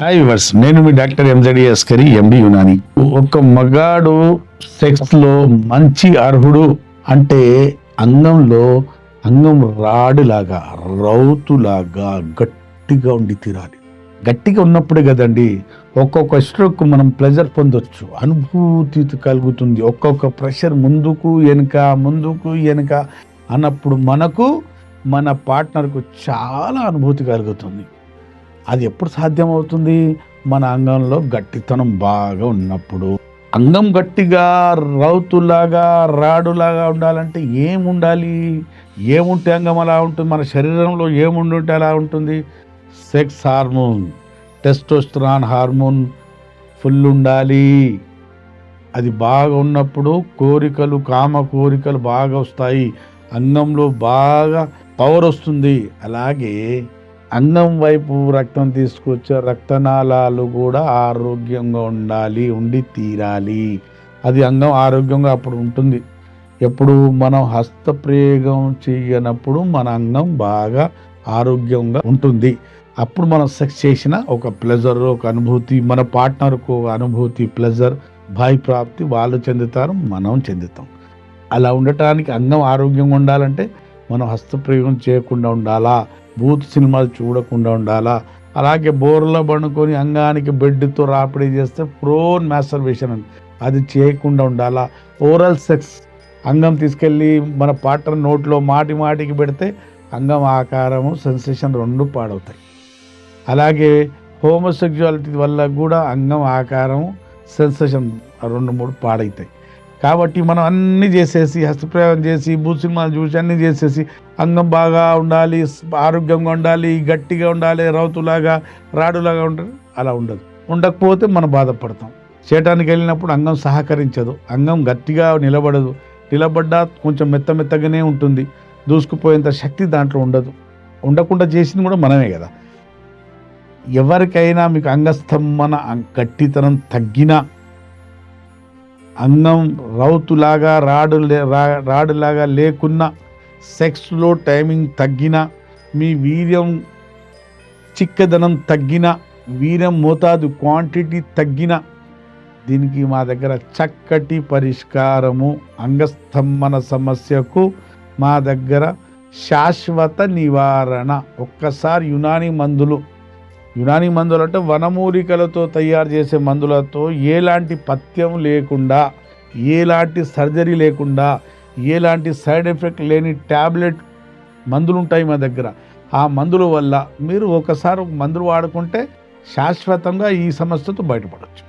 Hi verse నేను మీ doctor ఎంజడి Askari ఎండి యునాని ఒక మగాడు సెక్స్లో మంచి అర్హుడు అంటే అంగంలో అంగం రాడులాగా రౌతులాగా గట్టిగా ఉండి తీరాలి. గట్టిగా ఉన్నప్పుడే కదండి ఒక్కొక్క స్ట్రోక్ మనం ప్లెజర్ పొందొచ్చు. అనుభూతి కలుగుతుంది. ఒక్కొక్క ప్రెషర్ ముందుకు వెనుక ముందుకు వెనుక అన్నప్పుడు మనకు మన పార్ట్నర్కు చాలా అనుభూతి కలుగుతుంది. అది ఎప్పుడు సాధ్యమవుతుంది? మన అంగంలో గట్టితనం బాగా ఉన్నప్పుడు. అంగం గట్టిగా రౌతులాగా రాడులాగా ఉండాలంటే ఏముండాలి? ఏముంటే అంగం అలా ఉంటుంది? మన శరీరంలో ఏముండుంటే అలా ఉంటుంది? Sex hormone testosterone hormone full ఉండాలి అది బాగా ఉన్నప్పుడు కోరికలు కామ కోరికలు బాగా వస్తాయి. అంగంలో బాగా పవర్ వస్తుంది. అలాగే అంగం వైపు రక్తం తీసుకొచ్చే రక్తనాళాలు కూడా ఆరోగ్యంగా ఉండాలి ఉండి తీరాలి. అది అంగం ఆరోగ్యంగా అప్పుడు ఉంటుంది. ఎప్పుడు మనం హస్తప్రయోగం చేయనప్పుడు మన అంగం బాగా ఆరోగ్యంగా ఉంటుంది. అప్పుడు మనం సెక్స్ చేసిన ఒక ప్లెజర్ ఒక అనుభూతి మన పార్ట్నర్కు ఒక అనుభూతి ప్లెజర్ భాయ్ ప్రాప్తి వాళ్ళు చెందుతారు మనం చెందుతాం. అలా ఉండటానికి అంగం ఆరోగ్యంగా ఉండాలంటే మనం హస్తప్రయోగం చేయకుండా ఉండాలా? బూత్ సినిమాలు చూడకుండా ఉండాలా? అలాగే బోర్లో పండుకొని అంగానికి బెడ్తో రాపిడి చేస్తే ప్రోన్ మాస్టర్వేషన్ అని. అది చేయకుండా ఉండాలా? Oral sex. అంగం తీసుకెళ్ళి మన పార్ట్నర్ నోట్లో మాటి మాటికి పెడితే అంగం ఆకారము సెన్సేషన్ రెండు పాడవుతాయి. అలాగే హోమోసెక్చువాలిటీ వల్ల కూడా అంగం ఆకారం సెన్సేషన్ రెండు మూడు పాడవుతాయి కాబట్టి మనం అన్నీ చేసేసి హస్తప్రయోగం చేసి భూ సినిమాలు చూసి అన్నీ చేసేసి అంగం బాగా ఉండాలి ఆరోగ్యంగా ఉండాలి గట్టిగా ఉండాలి రౌతులాగా రాడులాగా ఉండాలి అలా ఉండదు. ఉండకపోతే మనం బాధపడతాం. చేయటానికి వెళ్ళినప్పుడు అంగం సహకరించదు. అంగం గట్టిగా నిలబడదు. నిలబడ్డా కొంచెం మెత్త మెత్తగానే ఉంటుంది. దూసుకుపోయేంత శక్తి దాంట్లో ఉండదు. ఉండకుండా చేసింది కూడా మనమే కదా. ఎవరికైనా మీకు అంగస్తంభన గట్టితనం తగ్గినా అన్నం రౌతులాగా రాడు లే- రా- రాడులాగా లేకున్నా సెక్స్లో టైమింగ్ తగ్గిన మీ వీర్యం చిక్కదనం తగ్గిన వీర్యం మోతాదు క్వాంటిటీ తగ్గిన దీనికి మా దగ్గర చక్కటి పరిష్కారము. అంగస్తంభన సమస్యకు మా దగ్గర శాశ్వత నివారణ. ఒక్కసారి యునాని మందులు యునాని మందులు అంటే వనమూలికలతో తయారు చేసే మందులతో ఎలాంటి పథ్యం లేకుండా ఎలాంటి సర్జరీ లేకుండా ఎలాంటి సైడ్ ఎఫెక్ట్ లేని ట్యాబ్లెట్ మందులు ఉంటాయి మా దగ్గర. ఆ మందుల వల్ల మీరు ఒకసారి మందులు వాడుకుంటే శాశ్వతంగా ఈ సమస్యతో బయటపడవచ్చు